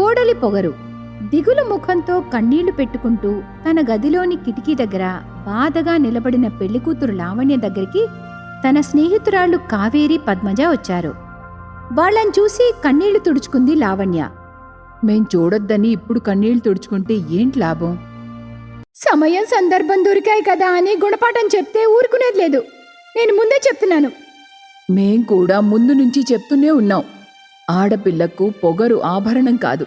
కోడలి పొగరు. దిగులు ముఖంతో కన్నీళ్ళు పెట్టుకుంటూ తన గదిలోని కిటికీ దగ్గర బాధగా నిలబడిన పెళ్ళికూతురు లావణ్య దగ్గరికి తన స్నేహితురాళ్ళు కావేరి పద్మజ వచ్చారు. వాళ్ళని చూసి కన్నీళ్ళు తుడుచుకుంది లావణ్య. మేం చూడొద్దని ఇప్పుడు కన్నీళ్ళు తుడుచుకుంటే ఏంటి లాభం? సమయం సందర్భం దొరికాయి కదా అని గుణపాఠం చెప్తే ఊరుకునేది లేదు. నేను ముందే చెప్తున్నాను. మేం కూడా ముందు నుంచి చెప్తూనే ఉన్నాం. ఆడపిల్లకు పొగరు ఆభరణం కాదు.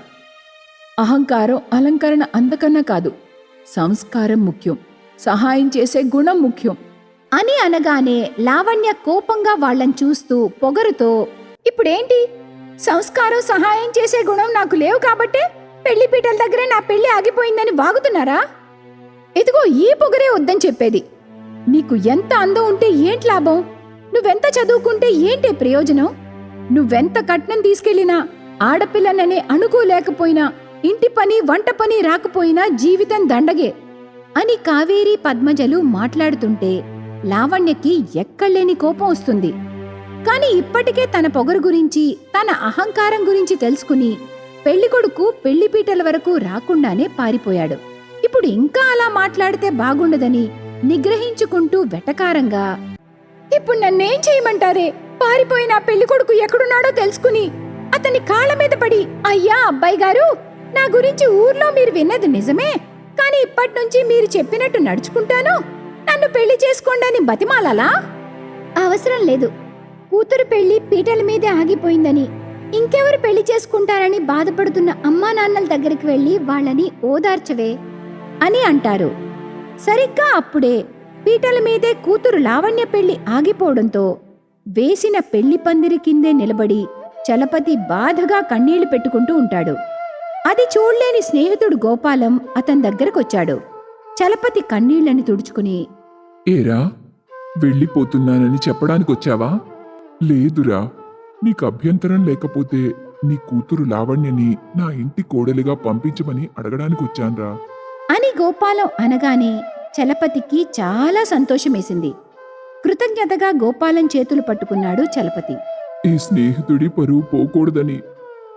అహంకారం అలంకరణ అంతకన్నా కాదు. సంస్కారం ముఖ్యం. సహాయం చేసే గుణం ముఖ్యం. అని అనగానే లావణ్య కోపంగా వాళ్ళని చూస్తూ పొగరుతో ఇప్పుడేంటి? సంస్కారం సహాయం చేసే గుణం నాకు లేవు కాబట్టే పెళ్ళి పీటల దగ్గరే నా పెళ్ళి ఆగిపోయిందని వాగుతున్నారా? ఇదిగో ఈ పొగరే వద్దని చెప్పేది. నీకు ఎంత అందం ఉంటే ఏంటి లాభం? నువ్వెంత చదువుకుంటే ఏంటి ప్రయోజనం? నువ్వెంత కట్నం తీసుకెళ్ళినా ఆడపిల్లననే అనుకోలేకపోయినా ఇంటి పని వంట పని రాకపోయినా జీవితం దండగే అని కావేరి పద్మజలు మాట్లాడుతుంటే లావణ్యకి ఎక్కడలేని కోపం వస్తుంది. కాని ఇప్పటికే తన పొగరు గురించి తన అహంకారం గురించి తెలుసుకుని పెళ్ళికొడుకు పెళ్ళిపీటల వరకు రాకుండానే పారిపోయాడు. ఇప్పుడు ఇంకా అలా మాట్లాడితే బాగుండదని నిగ్రహించుకుంటూ వెటకారంగా ఇప్పుడు నన్నేం చేయమంటారే? పారిపోయిన పెళ్ళికొడుకు ఎక్కడున్నాడో తెలుసుకుని అతని కాళ్ళ మీద పడి అయ్యా అబ్బాయి గారు నా గురించి ఊర్లో మీరు విన్నది నిజమే కానీ ఇప్పటి నుంచి మీరు చెప్పినట్టు నడుచుకుంటాను. నన్ను పెళ్ళి చేసుకోండి అని అవసరం లేదు. కూతురు పెళ్ళి పీటల మీదే ఆగిపోయిందని ఇంకెవరు పెళ్ళి చేసుకుంటారని బాధపడుతున్న అమ్మా నాన్నల దగ్గరికి వెళ్ళి వాళ్ళని ఓదార్చవే అని అంటారు. సరిగ్గా అప్పుడే పీటల మీదే కూతురు లావణ్య పెళ్ళి ఆగిపోవడంతో వేసిన పెళ్ళి పందిరి కిందే నిలబడి చలపతి బాధగా కన్నీళ్ళు పెట్టుకుంటూ ఉంటాడు. అది చూడలేని స్నేహితుడు గోపాలం అతని దగ్గరకొచ్చాడు. చలపతి కన్నీళ్ళని తుడుచుకుని ఏరా వెళ్ళిపోతున్నానని చెప్పడానికి వచ్చావా లేదురా నీకు అభ్యంతరం లేకపోతే నీ కూతురు లావణ్యని నా ఇంటి కోడలిగా పంపించమని అడగడానికి వచ్చాన్రా అని గోపాలం అనగానే చలపతికి చాలా సంతోషమేసింది. కృతజ్ఞతగా గోపాలం చేతులు పట్టుకున్నాడు చలపతి. ఈ స్నేహితుడి పరువు పోకూడదని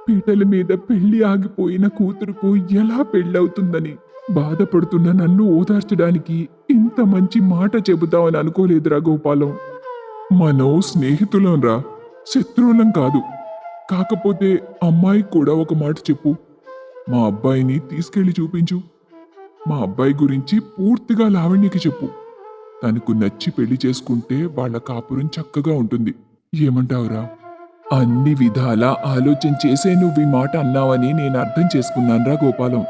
పీటల మీద పెళ్ళి ఆగిపోయిన కూతురుకు ఎలా పెళ్ళవుతుందని బాధపడుతున్న నన్ను ఓదార్చడానికి ఇంత మంచి మాట చెబుతావని అనుకోలేదురా గోపాలం. మనం స్నేహితులం రా శత్రువులం కాదు. కాకపోతే అమ్మాయికి కూడా ఒక మాట చెప్పు. మా అబ్బాయిని తీసుకెళ్ళి చూపించు. మా అబ్బాయి గురించి పూర్తిగా లావణ్యకి చెప్పు. తనకు నచ్చి పెళ్ళి చేసుకుంటే వాళ్ళ కాపురం చక్కగా ఉంటుంది. ఏమంటావురా? అన్ని విధాలా ఆలోచన చేసే నువ్వు ఈ మాట అన్నావని నేను అర్థం చేసుకున్నాన్రా గోపాలం.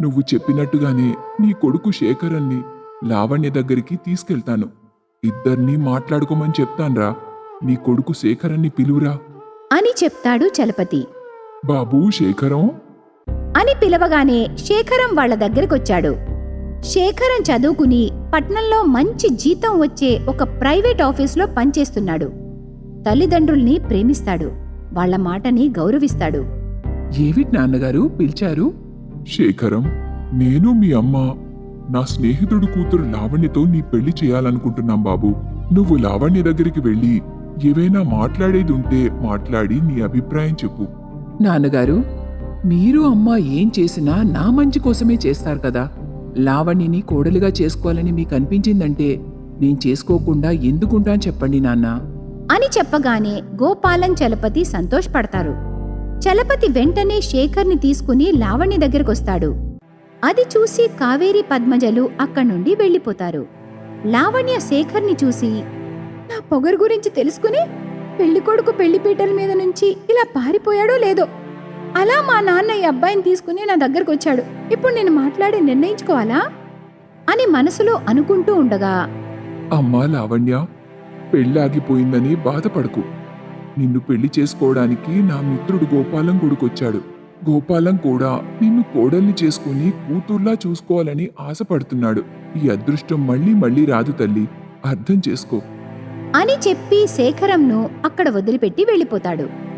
నువ్వు చెప్పినట్టుగానే నీ కొడుకు శేఖరన్ని లావణ్య దగ్గరికి తీసుకెళ్తాను. ఇద్దరినీ మాట్లాడుకోమని చెప్తాన్రా. నీ కొడుకు శేఖరన్ని పిలువురా. అని చెప్తాడు చలపతి. బాబూ శేఖరం? అని పిలవగానే శేఖరం వాళ్ళ దగ్గరకొచ్చాడు. శేఖరం చదువుకుని పట్నంలో మంచి జీతం వచ్చే ఒక ప్రైవేట్ ఆఫీస్లో పనిచేస్తున్నాడు. తల్లిదండ్రుల్ని ప్రేమిస్తాడు. వాళ్ళ మాటని గౌరవిస్తాడు. ఏవిటి నాన్నగారు పిలిచారు? శేఖరం నేను మీ అమ్మ. నా స్నేహితుడు కూతురు లావణ్యతో నీ పెళ్ళి చేయాలనుకుంటున్నాం బాబు. నువ్వు లావణ్య దగ్గరికి వెళ్ళి ఏవైనా మాట్లాడేది ఉంటే మాట్లాడి నీ అభిప్రాయం చెప్పు. నాన్నగారు మీరు అమ్మ ఏం చేసినా నా మంచి కోసమే చేస్తారు కదా. లావణ్యని కోడలిగా చేసుకోవాలని మీకు అనిపించిందంటే నేను చేసుకోకుండా ఎందుకుంటాను చెప్పండి నాన్న. అని చెప్పగానే గోపాలం చలపతి సంతోషపడతారు. చలపతి వెంటనే శేఖర్ని తీసుకుని లావణ్య దగ్గరకొస్తాడు. అది చూసి కావేరి పద్మజలు అక్కడి నుండి వెళ్ళిపోతారు. లావణ్య శేఖర్ని చూసి నా పొగరు గురించి తెలుసుకుని పెళ్ళి కొడుకు పెళ్ళిపీటల మీద నుంచి ఇలా పారిపోయాడో లేదో అలా మా నాన్న ఈ అబ్బాయిని తీసుకుని నా దగ్గరకు వచ్చాడు. ఇప్పుడు నేను మాట్లాడి నిర్ణయించుకోవాలా? అని మనసులో అనుకుంటూ ఉండగా అమ్మా లావణ్య పెళ్ళాగిపోయిందని బాధపడకు. నిన్ను పెళ్ళి చేసుకోవడానికి నా మిత్రుడు గోపాలం గుడికొచ్చాడు. గోపాలం కూడా నిన్ను కోడల్ని చేసుకుని కూతుర్లా చూసుకోవాలని ఆశపడుతున్నాడు. ఈ అదృష్టం మళ్ళీ మళ్ళీ రాదు తల్లి. అర్థం చేసుకో. అని చెప్పి శేఖరంను అక్కడ వదిలిపెట్టి వెళ్ళిపోతాడు.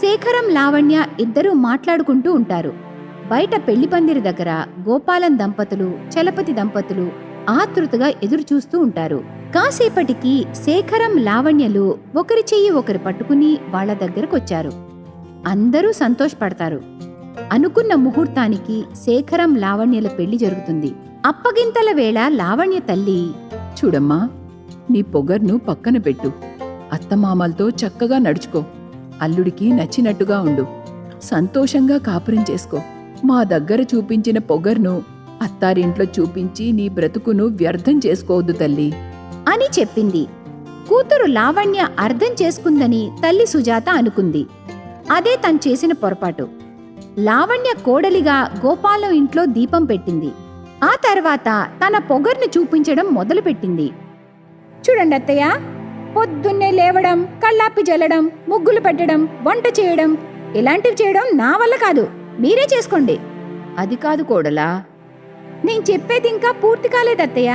శేఖరం లావణ్య ఇద్దరూ మాట్లాడుకుంటూ ఉంటారు. బయట పెళ్ళి పందిరి దగ్గర గోపాలం దంపతులు చలపతి దంపతులు ఆతృతగా ఎదురు చూస్తూ ఉంటారు. కాసేపటికి శేఖరం లావణ్యలు ఒకరి చెయ్యి ఒకరు పట్టుకుని వాళ్ళ దగ్గరకొచ్చారు. అందరూ సంతోషపడతారు. అనుకున్న ముహూర్తానికి శేఖరం లావణ్యల పెళ్ళి జరుగుతుంది. అప్పగింతల వేళ లావణ్య తల్లి చూడమ్మా నీ పొగర్ను పక్కన పెట్టు. అత్తమామలతో చక్కగా నడుచుకో. అల్లుడికి నచ్చినట్టుగా ఉండు. సంతోషంగా కాపురం చేసుకో. మా దగ్గర చూపించిన పొగర్ను అత్తారింట్లో చూపించి నీ బ్రతుకును వ్యర్థం చేసుకోవద్దు తల్లి. అని చెప్పింది. కూతురు లావణ్య అర్థం చేసుకుందని తల్లి సుజాత అనుకుంది. అదే తను చేసిన పొరపాటు. లావణ్య కోడలిగా గోపాలం ఇంట్లో దీపం పెట్టింది. ఆ తర్వాత తన పొగర్ను చూపించడం మొదలుపెట్టింది. చూడండి అత్తయ్య పొద్దున్నే లేవడం కళ్ళాపి జల్లడం ముగ్గులు పెట్టడం వంట చేయడం ఇలాంటివి చేయడం నా వల్ల కాదు. మీరే చేసుకోండి. అది కాదు కోడలా. నేను చెప్పేది ఇంకా పూర్తి కాలేదు అత్తయ్య.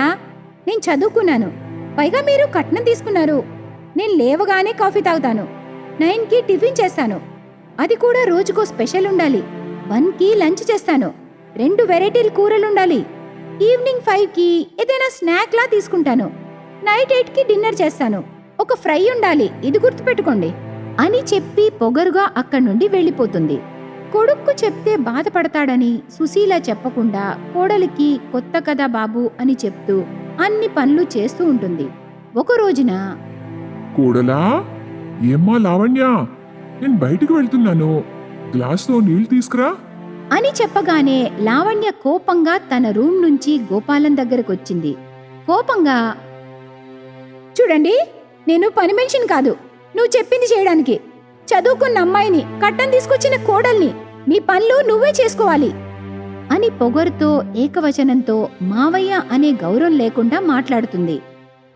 నేను చదువుకున్నాను. పైగా మీరు కట్నం తీసుకున్నారు. నేను లేవగానే కాఫీ తాగుతాను. నైన్కి టిఫిన్ చేస్తాను. అది కూడా రోజుకో స్పెషల్ ఉండాలి. వన్కి లంచ్ చేస్తాను. రెండు వెరైటీల కూరలుండాలి. ఈవినింగ్ ఫైవ్కి ఏదైనా స్నాక్లా తీసుకుంటాను. నైట్ ఎయిట్కి డిన్నర్ చేస్తాను. ఒక ఫ్రై ఉండాలి ఇది గుర్తుపెట్టుకోండి అని చెప్పి పొగరుగా అక్కడి నుండి వెళ్ళిపోతుంది. కొడుక్కు చెప్తే బాధపడతాడని సుశీల చెప్పకుండా కోడలికి కొత్త కదా బాబు అని చెప్తూ అన్ని పనులు చేస్తూ ఉంటుంది. ఒక రోజున కూడలా ఏమ్మా లావణ్య నేను బయటికి వెళ్తున్నాను. గ్లాస్తో నీళ్ళు తీసుకురా. అని చెప్పగానే లావణ్య కోపంగా తన రూమ్ నుంచి గోపాలం దగ్గరకొచ్చింది. కోపంగా చూడండి నేను పని మనిషిని కాదు. నువ్వు చెప్పింది చేయడానికి. చదువుకున్న అమ్మాయిని కట్టం తీసుకొచ్చిన కోడల్ని నీ పనులు నువ్వే చేసుకోవాలి. అని పొగరుతో ఏకవచనంతో మావయ్య అనే గౌరవం లేకుండా మాట్లాడుతుంది.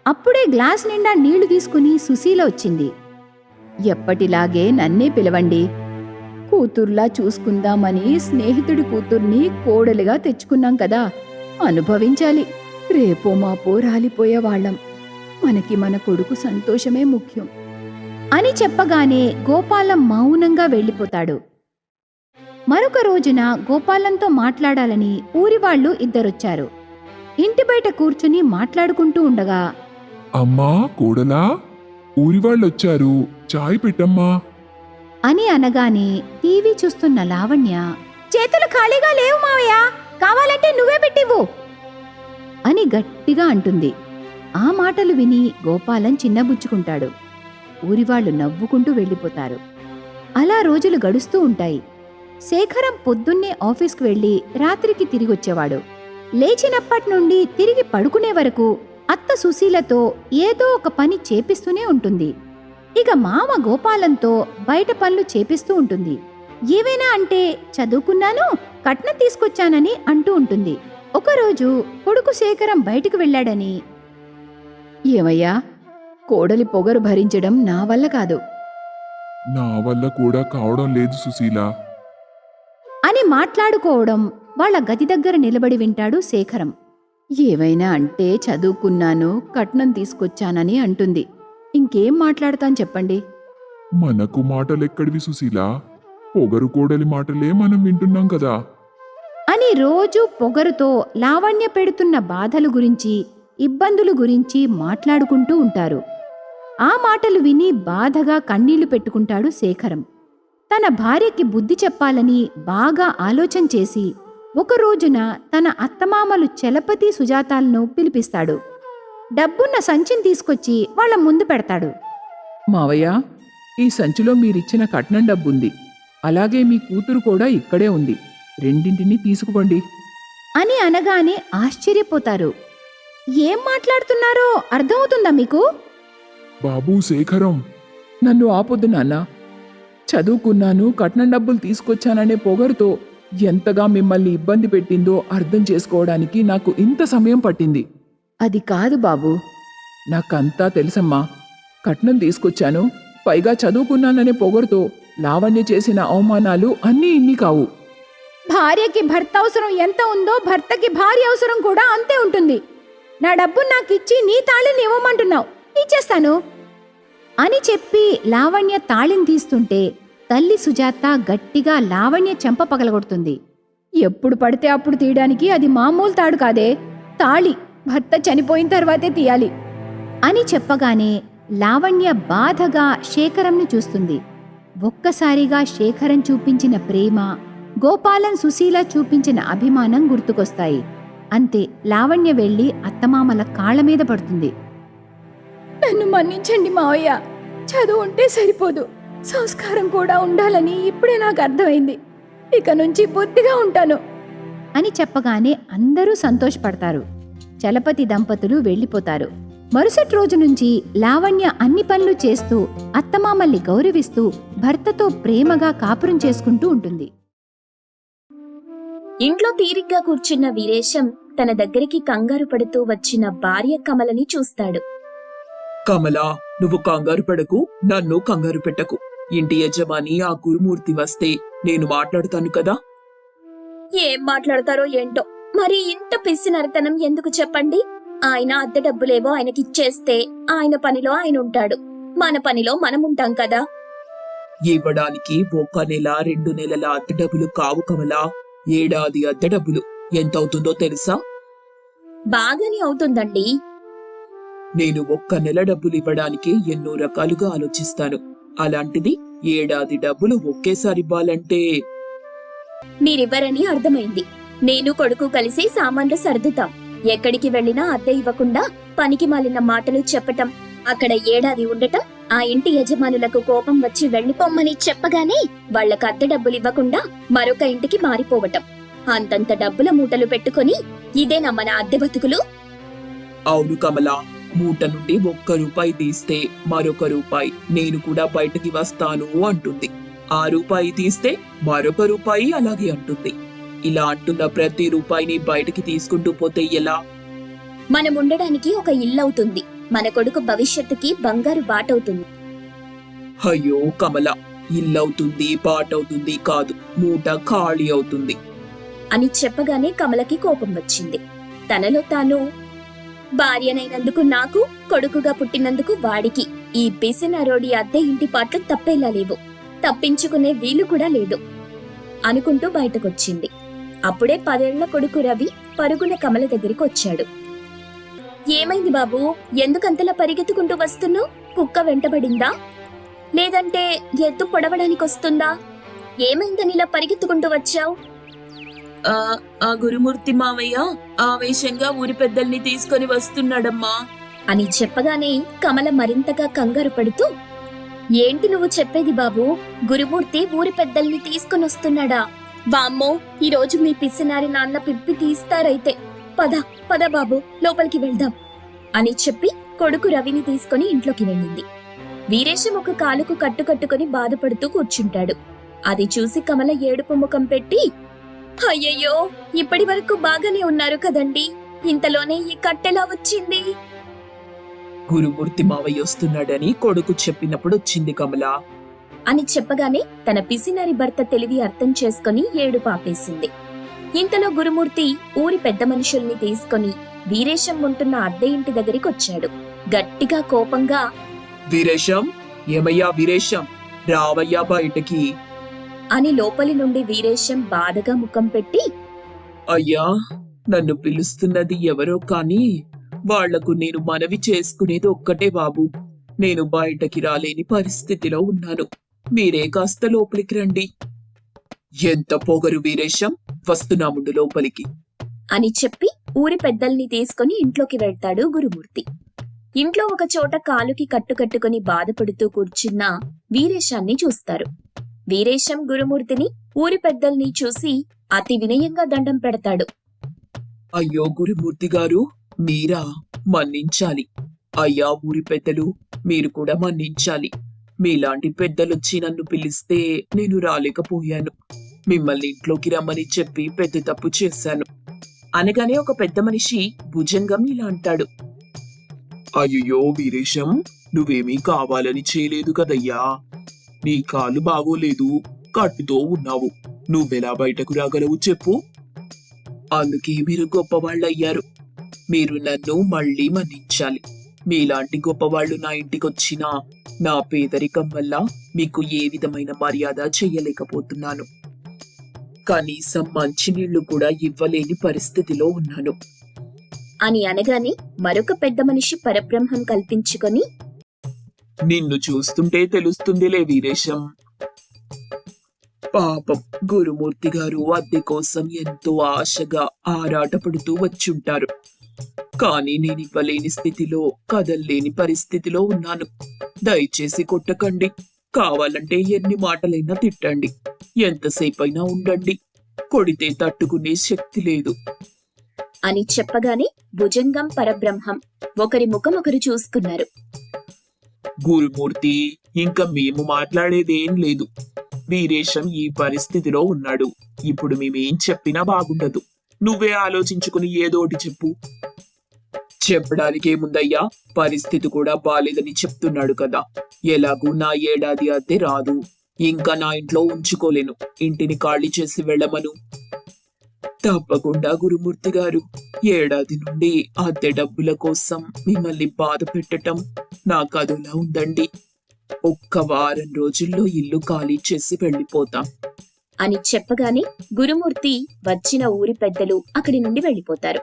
అప్పుడే గ్లాస్ నిండా నీళ్ళు తీసుకుని సుశీల వచ్చింది. ఎప్పటిలాగే నన్నే పిలవండి. కూతుర్లా చూసుకుందామని స్నేహితుడి కూతుర్ని కోడలిగా తెచ్చుకున్నాం కదా. అనుభవించాలి. రేపో మాపో రాలిపోయే వాళ్ళం. మనకి మన కొడుకు సంతోషమే ముఖ్యం. అని చెప్పగానే గోపాలం మౌనంగా వెళ్ళిపోతాడు. మరొక రోజున గోపాలంతో మాట్లాడాలని ఊరివాళ్ళు ఇద్దరొచ్చారు. ఇంటి బయట కూర్చుని మాట్లాడుకుంటూ ఉండగా అమ్మా కూడలా? ఊరి వాళ్ళొచ్చారు. చాయ్ పెట్టమ్మా. అని అనగానే టీవీ చూస్తున్న లావణ్య చేతులు ఖాళీగా లేవు మావయ్య. కావాలంటే నువ్వే పెట్టివ్వు. అని గట్టిగా అంటుంది. ఆ మాటలు విని గోపాలం చిన్నబుచ్చుకుంటాడు. ఊరివాళ్ళు నవ్వుకుంటూ వెళ్ళిపోతారు. అలా రోజులు గడుస్తూ ఉంటాయి. శేఖరం పొద్దున్నే ఆఫీస్కు వెళ్ళి రాత్రికి తిరిగొచ్చేవాడు. లేచినప్పటి నుండి తిరిగి పడుకునే వరకు అత్త సుశీలతో ఏదో ఒక పని చేపిస్తూనే ఉంటుంది. ఇక మామ గోపాలంతో బయట పనులు చేపిస్తూ ఉంటుంది. ఏవైనా అంటే చదువుకున్నాను కట్నం తీసుకొచ్చానని అంటూ ఉంటుంది. ఒకరోజు కొడుకు శేఖరం బయటికి వెళ్ళాడని ఏమయ్యా? కోడలి పొగరు భరించడం నా వల్ల కాదు. నా వల్ల కూడా కావడం లేదు సుశీల. అని మాట్లాడుకోవడం వాళ్ళ గది దగ్గర నిలబడి వింటాడు శేఖరం. ఏవైనా అంటే చదువుకున్నాను కట్నం తీసుకొచ్చానని అంటుంది. ఇంకేం మాట్లాడతాను చెప్పండి? మనకు మాటలెక్కడివి సుశీల? పొగరు కోడలి మాటలే మనం వింటున్నాం కదా. అని రోజు పొగరుతో లావణ్య పెడుతున్న బాధలు గురించి ఇబ్బందులు గురించి మాట్లాడుకుంటూ ఉంటారు. ఆ మాటలు విని బాధగా కన్నీళ్ళు పెట్టుకుంటాడు శేఖరం. తన భార్యకి బుద్ధి చెప్పాలని బాగా ఆలోచన చేసి ఒక రోజున తన అత్తమామలు చలపతి సుజాతాలను పిలిపిస్తాడు. డబ్బున్న సంచిని తీసుకొచ్చి వాళ్ళ ముందు పెడతాడు. మావయ్య ఈ సంచిలో మీరిచ్చిన కట్నం డబ్బుంది. అలాగే మీ కూతురు కూడా ఇక్కడే ఉంది. రెండింటినీ తీసుకుపోండి. అని అనగానే ఆశ్చర్యపోతారు. ఏం మాట్లాడుతున్నారో అర్థమవుతుందా మీకు? బాబూ శేఖరం నన్ను ఆపొద్దు నాన్న. చదువుకున్నాను కట్నం డబ్బులు తీసుకొచ్చాననే పొగరుతో ఎంతగా మిమ్మల్ని ఇబ్బంది పెట్టిందో అర్థం చేసుకోవడానికి నాకు ఇంత సమయం పట్టింది. అది కాదు బాబు. నాకంతా తెలుసమ్మా. కట్నం తీసుకొచ్చాను పైగా చదువుకున్నాననే పొగరుతో లావణ్య చేసిన అవమానాలు అన్నీ ఇన్ని కావు. భార్యకి భర్త అవసరం ఎంత ఉందో భర్తకి భార్య అవసరం కూడా అంతే ఉంటుంది. నా డబ్బు నాకు ఇచ్చి నీ తాళిని ఇవ్వమంటున్నావు. ఇచ్చేస్తాను అని చెప్పి లావణ్య తాళిని తీస్తుంటే తల్లి సుజాత గట్టిగా లావణ్య చెంప పగలగొడుతుంది. ఎప్పుడు పడితే అప్పుడు తీయడానికి అది మామూలు తాడు కాదే. తాళి భర్త చనిపోయిన తర్వాతే తీయాలి. అని చెప్పగానే లావణ్య బాధగా శేఖరంని చూస్తుంది. ఒక్కసారిగా శేఖరం చూపించిన ప్రేమ గోపాలం సుశీల చూపించిన అభిమానం గుర్తుకొస్తాయి. అంతే లావణ్య వెళ్ళి అత్తమామల కాళ్ళ మీద పడుతుంది. నన్ను మన్నించండి మావయ్య. చదువు ఉంటే సరిపోదు. సంస్కారం కూడా ఉండాలని ఇప్పుడే నాకు అర్థమైంది. ఇక నుంచి బుద్ధిగా ఉంటాను. అని చెప్పగానే అందరూ సంతోషపడతారు. చలపతి దంపతులు వెళ్ళిపోతారు. మరుసటి రోజు నుంచి లావణ్య అన్ని పనులు చేస్తూ అత్తమామల్ని గౌరవిస్తూ భర్తతో ప్రేమగా కాపురం చేసుకుంటూ ఉంటుంది. ఇంట్లో తీరిగ్గా కూర్చున్న వీరేశం తన దగ్గరికి కంగారు పడుతూ వచ్చిన భార్య కమలని చూస్తాడు. కమలా నువ్వు కంగారు పడకు నన్ను కంగారు పెట్టకు. ఇంటి యజమాని ఆ గురుమూర్తి వస్తే నేను మాట్లాడుతాను కదా? ఏం మాట్లాడతారో ఏంటో? మరి ఇంత పిసినరితనం ఎందుకు చెప్పండి? ఆయన అద్దె డబ్బులేవో ఆయనకిచ్చేస్తే ఆయన పనిలో ఆయన ఉంటాడు. మన పనిలో మనం ఉంటాం కదా? ఇవ్వడానికి ఒక నెల రెండు నెలల అద్దె డబ్బులు కావు కమలా. ఏడాది అద్దె డబ్బులు. ఎంత అవుతుందో తెలుసా? బాగానే అవుతుందండి. నేను ఒక్క నెల డబ్బులు ఇవ్వడానికి ఎన్నో రకాలుగా ఆలోచిస్తాను. అలాంటిది ఏడాది డబ్బులు ఒకేసారి ఇవ్వాలంటే? మీరివ్వరని అర్థమైంది. నేను కొడుకు కలిసి సామాన్లు సర్దుతాం. ఎక్కడికి వెళ్ళినా అద్దె ఇవ్వకుండా పనికి మాలిన మాటలు చెప్పటం అక్కడ ఏడాది ఉండటం ఆ ఇంటి యజమానులకు కోపం వచ్చి వెళ్ళిపోమ్మని చెప్పగానే వాళ్ళకి అద్దె డబ్బులు ఇవ్వకుండా మరొక ఇంటికి మారిపోవటం. అంతంత డబ్బుల మూటలు పెట్టుకొని ఇదేనా మన అద్దె బతుకులు? అవును కమలా మూట నుండి ఒక్క రూపాయి తీస్తే మరొక రూపాయి నేను కూడా బయటకి వస్తాను అంటుంది. ఆ రూపాయి తీస్తే మరొక రూపాయి అలాగే అంటుంది. ఇలా అంటున్న ప్రతి రూపాయిని బయటకి తీసుకుంటూ పోతే ఎలా? మనం ఉండడానికి ఒక ఇల్లవుతుంది. మన కొడుకు భవిష్యత్తుకి బంగారు బాటవుతుంది. అయ్యో కమల ఇల్లవుతుంది పాటవుతుంది కాదు మూట ఖాళీ అవుతుంది. అని చెప్పగానే కమలకి కోపం వచ్చింది. తనలో తాను భార్యనైనందుకు నాకు కొడుకుగా పుట్టినందుకు వాడికి ఈ పిసినరోడి అద్దె ఇంటి పాటలు తప్పేలా లేవు. తప్పించుకునే వీలు కూడా లేదు అనుకుంటూ బయటకొచ్చింది. అప్పుడే పదేళ్ళ కొడుకు రవి పరుగున కమల దగ్గరికి వచ్చాడు. ఏమైంది బాబు? ఎందుకంతలా పరిగెత్తుకుంటూ వస్తున్నావు? కుక్క వెంటబడిందా? లేదంటే ఎద్దు పొడవడానికి వస్తుందా ఏమైందని ఇలా పరిగెత్తుకుంటూ వచ్చావు? ఆ ఆ గురుమూర్తి మావయ్య ఆవేశంగా ఊరి పెద్దల్ని తీసుకొని వస్తున్నాడమ్మా. అని చెప్పగానే కమల మరింతగా కంగారు పడుతూ ఏంటి నువ్వు చెప్పేది బాబు? గురుమూర్తి ఊరి పెద్దల్ని తీసుకొని వస్తున్నాడా? వామ్మో ఈరోజు మీ పిసినారి నాన్న పిప్పి తీస్తారైతే. పద పద బాబు లోపలికి వెళ్దాం. అని చెప్పి కొడుకు రవిని తీసుకొని ఇంట్లోకి వెళ్ళింది. వీరేశం ఒక కాలుకు కట్టుకట్టుకుని బాధపడుతూ కూర్చుంటాడు. అది చూసి కమల ఏడుపు ముఖం పెట్టి అయ్యయ్యో ఇప్పటి వరకు బాగానే ఉన్నారు కదండి. ఇంతలోనే ఈ కట్టెలా వచ్చింది? గురుమూర్తి మావయ్య వస్తున్నాడని కొడుకు చెప్పినప్పుడు వచ్చింది కమల. అని చెప్పగానే తన పిసినరి భర్త తెలివి అర్థం చేసుకుని ఏడు పాపేసింది ఇంతలో గురుమూర్తి ఊరి పెద్ద మనుషుల్ని తీసుకొని వీరేశం ఉంటున్న అద్దె ఇంటి దగ్గరికి వచ్చాడు. గట్టిగా కోపంగా వీరేశం? ఏమయ్యా వీరేశం? రావయ్యా బయటకి. అని లోపలి నుండి వీరేశం బాధగా ముఖం పెట్టి అయ్యా నన్ను పిలుస్తున్నది ఎవరో కాని వాళ్ళకు నేను మనవి చేసుకునేది ఒక్కటే బాబు. నేను బయటకి రాలేని పరిస్థితిలో ఉన్నాను. మీరే కాస్త లోపలికి రండి. ఎంత పొగరు వీరేశం? వస్తున్నాముండు లోపలికి. అని చెప్పి ఊరి పెద్దల్ని తీసుకొని ఇంట్లోకి వెళ్తాడు గురుమూర్తి. ఇంట్లో ఒక చోట కాలుకి కట్టుకట్టుకుని బాధపడుతూ కూర్చున్న వీరేశాన్ని చూస్తారు. వీరేశం గురుమూర్తిని ఊరి పెద్దల్ని చూసి అతి వినయంగా దండం పెడతాడు. అయ్యో గురుమూర్తి గారు మీరా? మన్నించాలి. అయ్యా ఊరి పెద్దలు మీరు కూడా మన్నించాలి. మీలాంటి పెద్దలొచ్చి నన్ను పిలిస్తే నేను రాలేకపోయాను. మిమ్మల్ని ఇంట్లోకి రమ్మని చెప్పి పెద్ద తప్పు చేశాను. అనగానే ఒక పెద్ద మనిషి భుజంగం ఇలా అంటాడు. అయ్యో వీరేశం నువ్వేమీ కావాలని చేయలేదు కదయ్యా. నీ కాలు బాగోలేదు కట్టుతో ఉన్నావు. నువ్వెలా బయటకు రాగలవు చెప్పు. అందుకే మీరు గొప్పవాళ్ళయ్యారు. మీరు నన్ను మళ్ళీ మన్నించాలి. మీలాంటి గొప్పవాళ్ళు నా ఇంటికొచ్చినా నా పేదరికం వల్ల మీకు ఏ విధమైన మర్యాద చెయ్యలేకపోతున్నాను కనీసం మంచినీళ్ళు కూడా ఇవ్వలేని పరిస్థితిలో ఉన్నాను. అని అనగానే మరొక పెద్ద మనిషి పరబ్రహ్మం కల్పించుకొని నిన్ను చూస్తుంటే తెలుస్తుందిలే వీరేశం. పాపం గురుమూర్తి గారు అద్దె కోసం ఎంతో ఆశగా ఆరాటపడుతూ వచ్చుంటారు. కానీ నేను ఇవ్వలేని స్థితిలో కదల్లేని పరిస్థితిలో ఉన్నాను. దయచేసి కొట్టకండి. కావాలంటే ఎన్ని మాటలైనా తిట్టండి. ఎంతసేపైనా ఉండండి. కొడితే తట్టుకునే శక్తి లేదు. అని చెప్పగానే భుజంగం పరబ్రహ్మం ఒకరి ముఖం ఒకరు చూసుకున్నారు. గురుమూర్తి ఇంకా మేము మాట్లాడేదేం లేదు. వీరేశం ఈ పరిస్థితిలో ఉన్నాడు. ఇప్పుడు మేమేం చెప్పినా బాగుండదు. నువ్వే ఆలోచించుకుని ఏదోటి చెప్పు. చెప్పడానికి ఏముందయ్యా పరిస్థితి కూడా బాలేదని చెప్తున్నాడు కదా. ఎలాగూ నా ఏడాది అద్దె రాదు. ఇంకా నా ఇంట్లో ఉంచుకోలేను. ఇంటిని ఖాళీ చేసి వెళ్ళమను. తప్పకుండా గురుమూర్తి గారు ఏడాది నుండి అద్దె డబ్బుల కోసం మిమ్మల్ని బాధ పెట్టటం నాకు అదోలా ఉందండి. ఒక్క వారం రోజుల్లో ఇల్లు ఖాళీ చేసి వెళ్ళిపోతాం. అని చెప్పగానే గురుమూర్తి వచ్చిన ఊరి పెద్దలు అక్కడి నుండి వెళ్ళిపోతారు.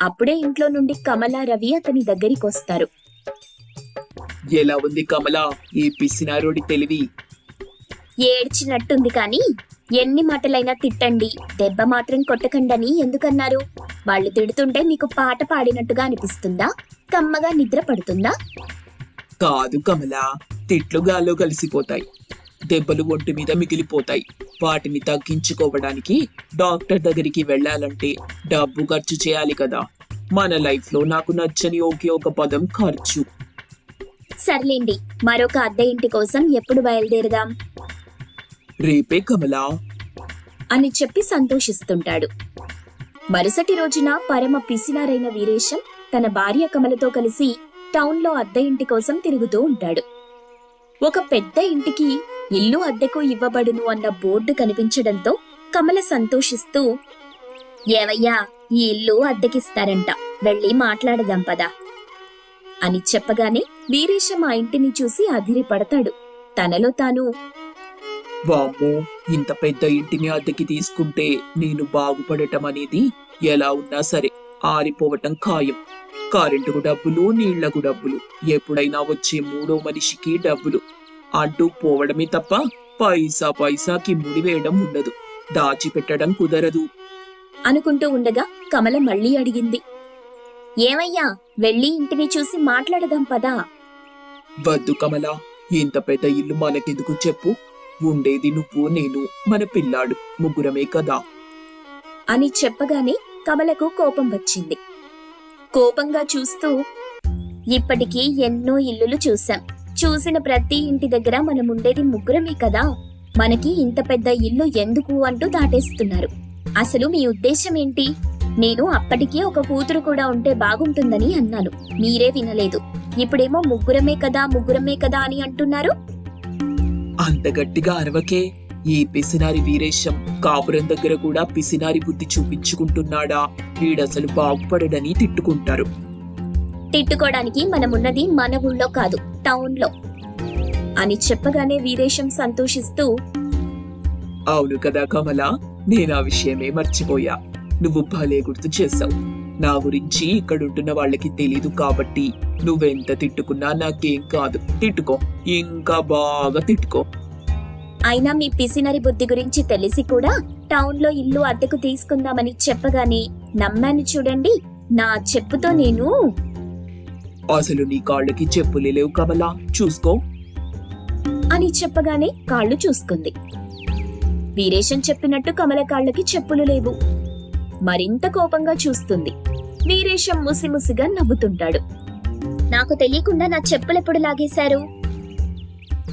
అప్పుడే ఇంట్లో నుండి కమల రవి అతని దగ్గరికొస్తారు ఎలా ఉంది కమల? ఈ పిసినారోడి తెలివి. ఏడ్చినట్టుంది కానీ ఎన్ని మాటలైనా తిట్టండి. దెబ్బ మాత్రం కొట్టకండని ఎందుకన్నారు? వాళ్ళు తిడుతుంటే మీకు పాట పాడినట్టుగా అనిపిస్తుందా? కమ్మగా నిద్ర పడుతుందా? కాదు కమల తిట్లు గాల్లో కలిసిపోతాయి. దెబ్బలు ఒంటి మీద మిగిలిపోతాయి. వాటిని తగ్గించుకోవడానికి డాక్టర్ దగ్గరికి వెళ్ళాలంటే డబ్బు ఖర్చు చేయాలి కదా. మన లైఫ్లో నాకు నచ్చని ఒకే ఒక పదం ఖర్చు. సర్లేండి మరొక అద్దె ఇంటి కోసం ఎప్పుడు బయలుదేరదాం? రేపే కమలా. అని చెప్పి సంతోషిస్తుంటాడు. మరుసటి రోజున పరమ పిసినారైన వీరేశం తన భార్య కమలతో కలిసి టౌన్లో అద్దె ఇంటి కోసం తిరుగుతూ ఉంటాడు. ఒక పెద్ద ఇంటికి ఇల్లు అద్దెకు ఇవ్వబడును అన్న బోర్డు కనిపించడంతో కమల సంతోషిస్తూ ఏవయ్యా ఈ ఇల్లు అద్దెకిస్తారంట. వెళ్ళి మాట్లాడదాం పదా. అని చెప్పగానే వీరేశం ఆ ఇంటిని చూసి అదిరిపడతాడు. తనలో తాను వామ్మో ఇంత పెద్ద ఇంటిని అద్దెకి తీసుకుంటే నేను బాగుపడటం అనేది ఎలా ఉన్నా సరే ఆరిపోవటం ఖాయం. కరెంటుకు డబ్బులు నీళ్ళకు డబ్బులు ఎప్పుడైనా వచ్చే మూడో మనిషికి డబ్బులు. అంటూ పోవడమే తప్ప పైసా పైసాకి ముడివేయడం ఉండదు. దాచిపెట్టడం కుదరదు. అనుకుంటూ ఉండగా కమల మళ్ళీ అడిగింది. ఏమయ్యా వెళ్ళి ఇంటిని చూసి మాట్లాడదాం పదా. వద్దు కమల ఇంత పెద్ద ఇల్లు మనకెందుకు చెప్పు? ఉండేది నువ్వు నేను మన పిల్లాడు ముగ్గురమే కదా. అని చెప్పగానే కమలకు కోపం వచ్చింది. కోపంగా చూస్తూ ఇప్పటికీ ఎన్నో ఇల్లులు చూశాం. చూసిన ప్రతి ఇంటి దగ్గర మనం ఉండేది ముగ్గురమే కదా. మనకి ఇంత పెద్ద ఇల్లు ఎందుకు అంటూ దాటేస్తున్నారు. అసలు మీ ఉద్దేశం ఏంటి? నేను అప్పటికే ఒక కూతురు కూడా ఉంటే బాగుంటుందని అన్నాను. మీరే వినలేదు. ఇప్పుడేమో ముగ్గురమే కదా ముగ్గురమే కదా అని అంటున్నారు. అంత గట్టిగా అరవకే. ఈ పిసినారి వీరేశం కాపురం దగ్గర కూడా పిసినారి బుద్ధి చూపించుకుంటున్నాడా? వీడసలు బాగుపడడని తిట్టుకుంటారు. తిట్టుకోవడానికి మనమున్నది మన ఊళ్ళో కాదు టౌన్లో. అని చెప్పగానే వీరేశం సంతోషిస్తూ అవును కదా కమల నేను ఆ విషయమే మర్చిపోయా. నువ్వు భలే గుర్తు చేసావు నా గురించి ఇక్కడుంటున్న వాళ్ళకి తెలీదు కాబట్టి నువ్వెంత తిట్టుకున్నా నాకేం కాదు. తిట్టుకో. ఇంకా బాగా తిట్టుకో. అయినా మీ పిసినరి బుద్ధి గురించి తెలిసి కూడా టౌన్లో ఇల్లు అద్దెకు తీసుకుందామని చెప్పగానే నమ్మాను చూడండి. నా చెప్పుతో నేను అసలు నీ కాళ్ళకి చెప్పులే లేవు కమల. చూసుకో. అని చెప్పగానే కాళ్ళు చూసుకుంది. వీరేశం చెప్పినట్టు కమల కాళ్ళకి చెప్పులు లేవు. మరింత కోపంగా చూస్తుంది. వీరేశం ముసిముసిగా నవ్వుతుంటాడు. నాకు తెలియకుండా నా చెప్పులెప్పుడు లాగేశారు?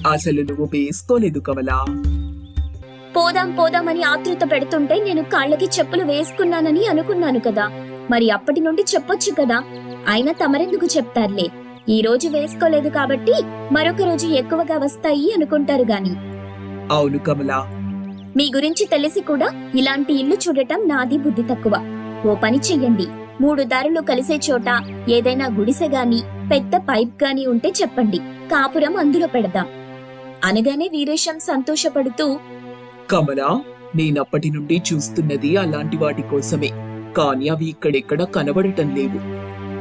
అసలు నువ్వు వేసుకోలేదు కమలా. పోదాం పోదామని ఆతృత పెడుతుంటే నేను కాళ్ళకి చెప్పులు వేసుకున్నానని అనుకున్నాను కదా. మరి అప్పటి నుండి చెప్పొచ్చు కదా. అయినా తమరెందుకు చెప్తారులే. ఈ రోజు వేసుకోలేదు కాబట్టి మరొక రోజు ఎక్కువగా వస్తాయి అనుకుంటారు గాని. అవును కమలా. మీ గురించి తెలిసి కూడా ఇలాంటి ఇల్లు చూడటం నాది బుద్ధి తక్కువ. ఓ పని చెయ్యండి. మూడు దారులు కలిసే చోట ఏదైనా గుడిసె గాని పెద్ద పైప్ గాని ఉంటే చెప్పండి. కాపురం అందులో పెడదాం. అనగానే వీరేశం సంతోషపడుతూ కమలా నేనప్పటి నుండి చూస్తున్నది అలాంటి వాటి కోసమే. కానీ అవి ఇక్కడెక్కడ కనబడటం లేవు.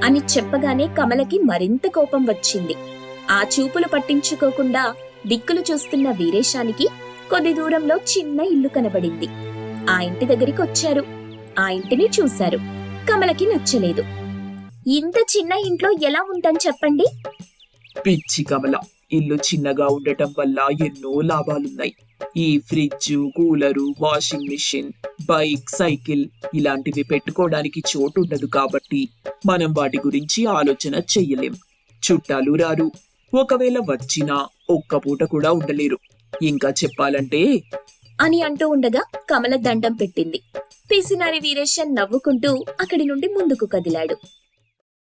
అని చెప్పగానే కమలకి మరింత కోపం వచ్చింది. ఆ చూపులు పట్టించుకోకుండా దిక్కులు చూస్తున్న వీరేశానికి కొద్ది దూరంలో చిన్న ఇల్లు కనబడింది. ఆ ఇంటి దగ్గరికి వచ్చారు. ఆ ఇంటిని చూశారు. కమలకి నచ్చలేదు. ఇంత చిన్న ఇంట్లో ఎలా ఉంటాను చెప్పండి? పిచ్చి కమల ఇల్లు చిన్నగా ఉండటం వల్ల ఎన్నో లాభాలున్నాయి. ఈ fridge cooler washing machine bike cycle ఇలాంటివి పెట్టుకోవడానికి చోటు ఉండదు కాబట్టి మనం వాటి గురించి ఆలోచన చెయ్యలేం. చుట్టాలు రారు. ఒకవేళ వచ్చినా ఒక్క పూట కూడా ఉండలేరు. ఇంకా చెప్పాలంటే? అని అంటూ ఉండగా కమల దండం పెట్టింది. పిసినారి వీరేశన్ నవ్వుకుంటూ అక్కడి నుండి ముందుకు కదిలాడు.